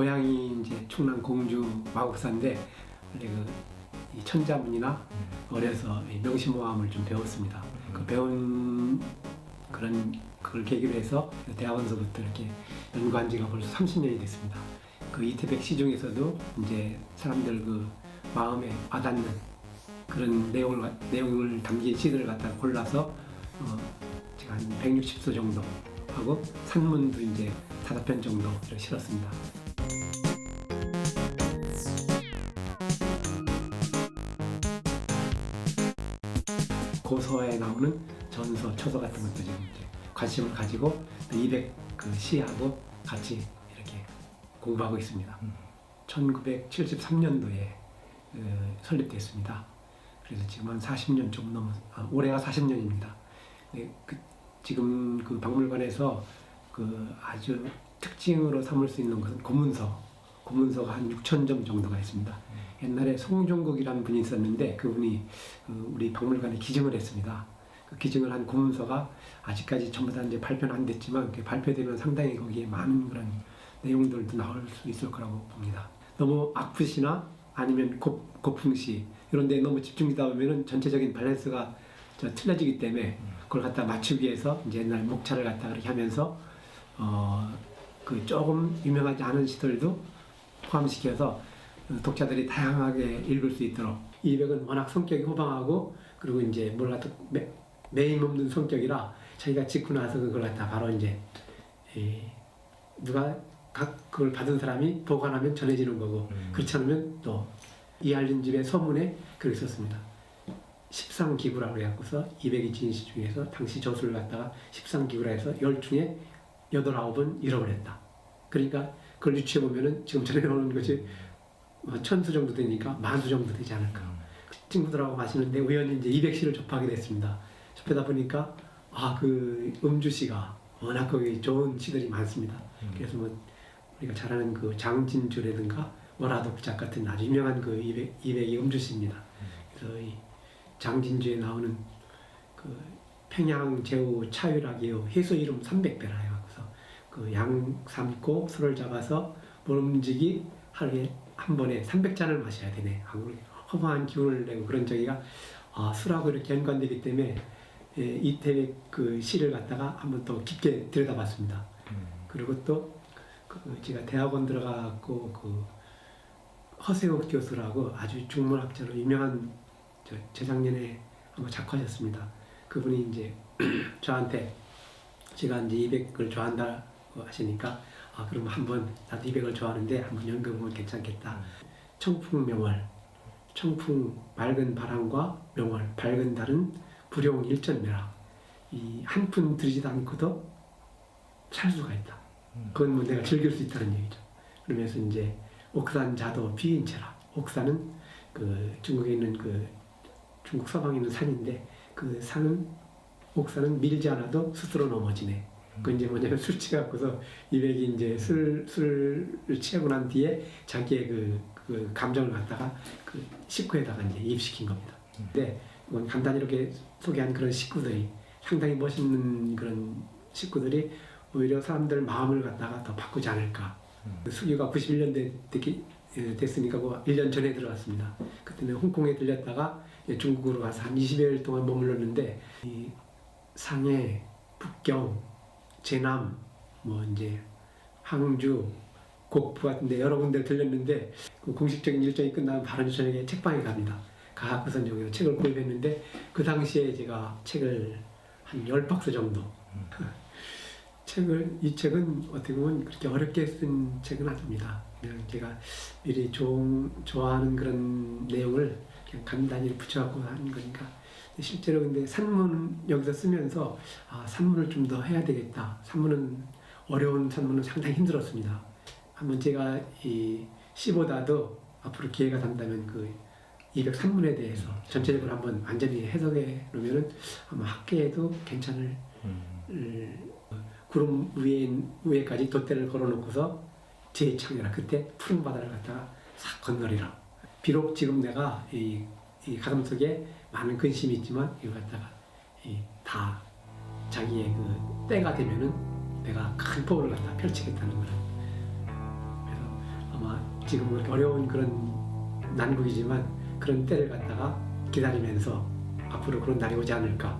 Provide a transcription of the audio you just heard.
고향이 이제 충남 공주 마곡사인데 원래 그이 천자문이나 어려서 이 명심모함을 좀 배웠습니다. 그 배운 그런 그걸 계기로 해서 대학원서부터 이렇게 연구한 지가 벌써 30년이 됐습니다. 그 이태백 시중에서도 이제 사람들 그 마음에 와닿는 그런 내용을 가- 내용을 담긴 시들을 갖다 골라서 어, 제가 한 160소 정도 하고 산문도 이제 다섯 편 정도 실었습니다. 고서에 나오는 전서, 초서 같은 지금 이제 관심을 가지고 200 그 시하고 같이 이렇게 공부하고 있습니다. 1973년도에 어, 설립됐습니다. 그래서 지금 한 40년 좀 넘어, 아, 올해가 40년입니다. 네, 그, 지금 그 박물관에서 그 아주 특징으로 삼을 수 있는 것은 고문서, 고문서가 한 6천 점 정도가 있습니다. 옛날에 송종국이라는 분이 있었는데 그분이 그 우리 박물관에 기증을 했습니다. 그 기증을 한 고문서가 아직까지 전부 다 이제 발표는 안 됐지만 그 발표되면 상당히 거기에 많은 그런 내용들도 나올 수 있을 거라고 봅니다. 너무 악풋이나 아니면 고, 고풍시 이런 데 너무 집중되다 보면은 전체적인 밸런스가 저 틀려지기 때문에 그걸 갖다 맞추기 위해서 이제 옛날 목차를 갖다 그렇게 하면서 어 그 조금 유명하지 않은 시들도 포함시켜서 독자들이 다양하게 읽을 수 있도록 이 백은 워낙 성격이 호방하고 그리고 이제 매, 매임 없는 성격이라 자기가 짓고 나서 그걸 갖다 바로 이제 이 누가 각 그걸 받은 사람이 보관하면 전해지는 거고 그렇지 않으면 또 이알린 집의 서문에 그렇게 썼습니다. 십상기구라고 해갖고서 200이 진시 중에서 당시 저수를 갖다가 십상기구라 해서 열 중에 여덟 아홉은 잃어버렸다. 그러니까 그걸 유추해 보면은 지금 전해오는 것이 뭐 천수 정도 되니까 만수 정도 되지 않을까. 친구들하고 마시는데 우연히 이제 200시를 접하게 됐습니다. 접하다 보니까 아 그 음주시가 워낙 거기 좋은 시들이 많습니다. 그래서 뭐 우리가 잘 아는 그 장진주라든가 월화독작 같은 아주 유명한 그 200, 200이 음주시입니다. 그래서 이 장진주에 나오는 그 평양 제우 차유락이요 해소 이름 300배라 해갖고서 그 양 삼고 술을 잡아서 모름지기 하루에 한 번에 300잔을 마셔야 되네 하고 허무한 기운을 내고 그런 저기가 아, 술하고 이렇게 연관되기 때문에 예, 이태백 그 시를 갖다가 한번 더 깊게 들여다봤습니다. 그리고 또 그 제가 대학원 들어가고 그 허세옥 교수라고 아주 중문학자로 유명한 저 재작년에 한번 작화하셨습니다. 그분이 이제 저한테 제가 이제 200을 좋아한다고 하시니까 아 그럼 한번 나도 200을 좋아하는데 한번 연구해보면 괜찮겠다. 청풍 명월, 청풍 맑은 바람과 명월, 밝은 달은 불용 일전매라. 이한 푼 들이지도 않고도 살 수가 있다. 그건 뭐 내가 즐길 수 있다는 얘기죠. 그러면서 이제 옥산 자도 비인체라. 옥산은 그 중국에 있는 그 중국 서방에 있는 산인데 그 산은 옥산은 밀지 않아도 스스로 넘어지네. 그 이제 뭐냐면 술 취해갖고서 이백이 이제 술 술을 취하고 난 뒤에 자기의 그, 그 감정을 갖다가 그 식구에다가 이제 입시킨 겁니다. 근데 이건 간단히 이렇게 소개한 그런 식구들이 상당히 멋있는 그런 식구들이 오히려 사람들 마음을 갖다가 더 바꾸지 않을까. 그 수교가 91년 됐기, 예, 됐으니까 그 1년 전에 들어갔습니다. 그때는 홍콩에 들렸다가 중국으로 가서 한 20여일 동안 머물렀는데 이 상해, 북경, 제남, 뭐 이제 항주, 곡부 같은데 여러 군데 들렸는데 그 공식적인 일정이 끝나면 바로 저녁에 책방에 갑니다. 이제 여기서 책을 구입했는데 그 당시에 제가 책을 한 10박스 정도 책을 이 책은 어떻게 보면 그렇게 어렵게 쓴 책은 아닙니다. 그냥 제가 미리 좋은, 좋아하는 그런 내용을 그냥 간단히 붙여갖고 하는 거니까 실제로 근데 산문 여기서 쓰면서 아 산문을 좀 더 해야 되겠다. 산문은 어려운 산문은 상당히 힘들었습니다. 한번 제가 이 시보다도 앞으로 기회가 된다면 그 203문에 대해서 전체적으로 한번 완전히 해석해 놓으면은 아마 학계에도 괜찮을 을, 구름 위에 위에까지 돛대를 걸어놓고서 재창이라 그때 푸른 바다를 갖다가 싹 건너리라. 비록 지금 내가 이, 이 가슴 속에 많은 근심이 있지만 이걸 갖다가 이, 다 자기의 그 때가 되면은 내가 큰 폭을 갖다 펼치겠다는 거는 그래서 지금 이렇게 어려운 그런 난국이지만 그런 때를 갖다가 기다리면서 앞으로 그런 날이 오지 않을까